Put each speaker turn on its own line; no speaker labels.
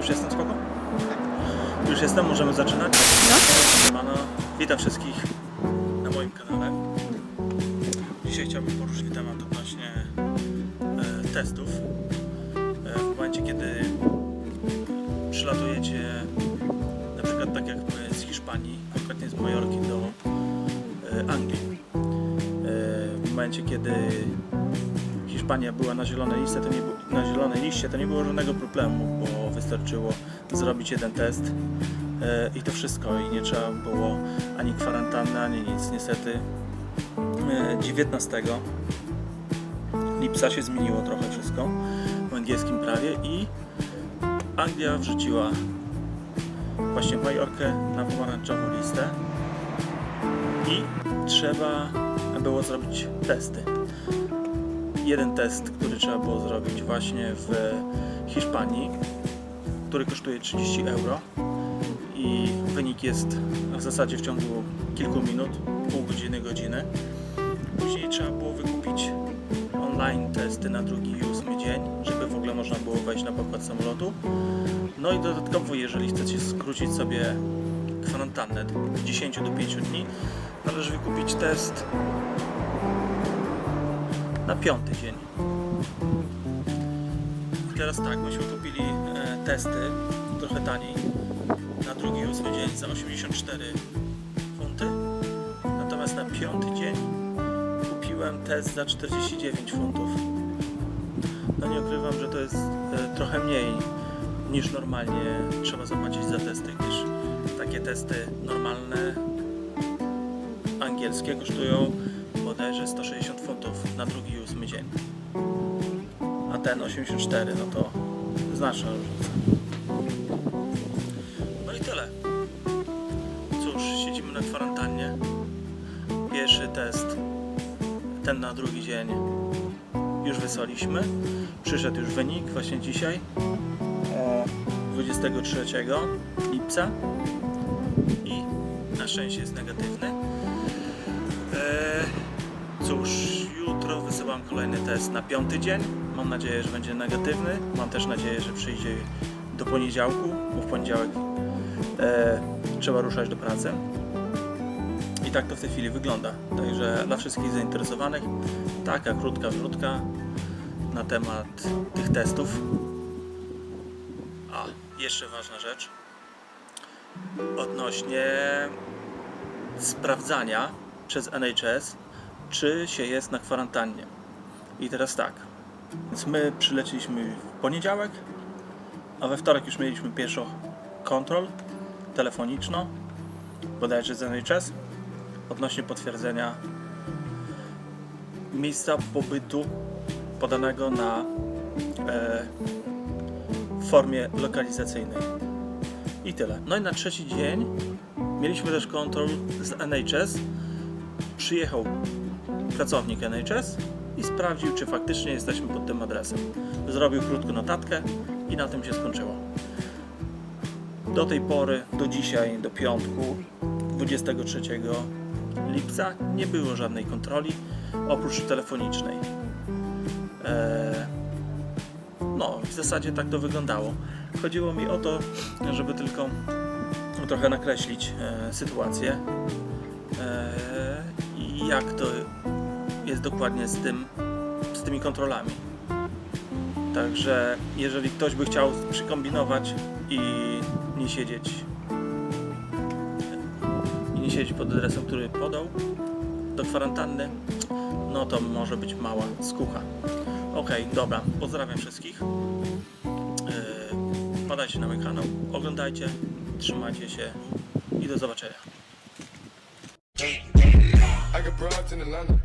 Już jestem spoko? Już jestem, możemy zaczynać. Siemano, witam wszystkich na moim kanale. Dzisiaj chciałbym poruszyć temat odnośnie e, testów. E, w momencie, kiedy przylatujecie na przykład tak jak my z Hiszpanii, konkretnie z Majorki do e, Anglii. E, w momencie, kiedy Hiszpania była na zielonej liście, to nie, na zielonej liście, to nie było żadnego problemu, bo wystarczyło zrobić jeden test e, i to wszystko i nie trzeba było ani kwarantanny, ani nic. Niestety e, 19 lipca się zmieniło trochę wszystko w angielskim prawie i Anglia wrzuciła właśnie Majorkę na pomarańczową listę i trzeba było zrobić testy jeden test, który trzeba było zrobić właśnie w Hiszpanii, który kosztuje 30 euro i wynik jest w zasadzie w ciągu kilku minut, pół godziny, godziny. Później trzeba było wykupić online testy na drugi i ósmy dzień, żeby w ogóle można było wejść na pokład samolotu. No i dodatkowo, jeżeli chcecie skrócić sobie kwarantannę z 10 do 5 dni, należy wykupić test na piąty dzień. I teraz tak, myśmy kupili e, testy trochę taniej na drugi ósmy dzień za 84 funty. Natomiast na piąty dzień kupiłem test za 49 funtów. No nie ukrywam, że to jest e, trochę mniej niż normalnie trzeba zapłacić za testy, gdyż takie testy normalne angielskie kosztują bodajże 160 funtów na drugi i ósmy dzień. A ten 84, no to znaczna różnica. No i tyle. Cóż, siedzimy na kwarantannie. Pierwszy test, ten na drugi dzień już wysłaliśmy. Przyszedł już wynik właśnie dzisiaj, e, 23 lipca i na szczęście jest negatywny. Cóż, jutro wysyłam kolejny test na piąty dzień. Mam nadzieję, że będzie negatywny. Mam też nadzieję, że przyjdzie do poniedziałku, bo w poniedziałek e, trzeba ruszać do pracy. I tak to w tej chwili wygląda. Także dla wszystkich zainteresowanych taka krótka wrzutka na temat tych testów. A, jeszcze ważna rzecz odnośnie sprawdzania przez NHS, czy się jest na kwarantannie. I teraz tak, więc my przylecieliśmy w poniedziałek, a we wtorek już mieliśmy pierwszą kontrol telefoniczną, bodajże z NHS, odnośnie potwierdzenia miejsca pobytu podanego na e, formie lokalizacyjnej. I tyle. No i na trzeci dzień mieliśmy też kontrol z NHS. Przyjechał pracownik NHS i sprawdził, czy faktycznie jesteśmy pod tym adresem. Zrobił krótką notatkę i na tym się skończyło. Do tej pory, do dzisiaj, do piątku, 23 lipca, nie było żadnej kontroli oprócz telefonicznej. Eee, no, w zasadzie tak to wyglądało. Chodziło mi o to, żeby tylko trochę nakreślić e, sytuację jak to jest dokładnie z, tym, z tymi kontrolami. Także jeżeli ktoś by chciał przykombinować i nie siedzieć i nie siedzieć pod adresem, który podał do kwarantanny, no to może być mała skucha. Okej, dobra, pozdrawiam wszystkich. Yy, Wpadajcie na mój kanał, oglądajcie, trzymajcie się i do zobaczenia.
I got broads in Atlanta.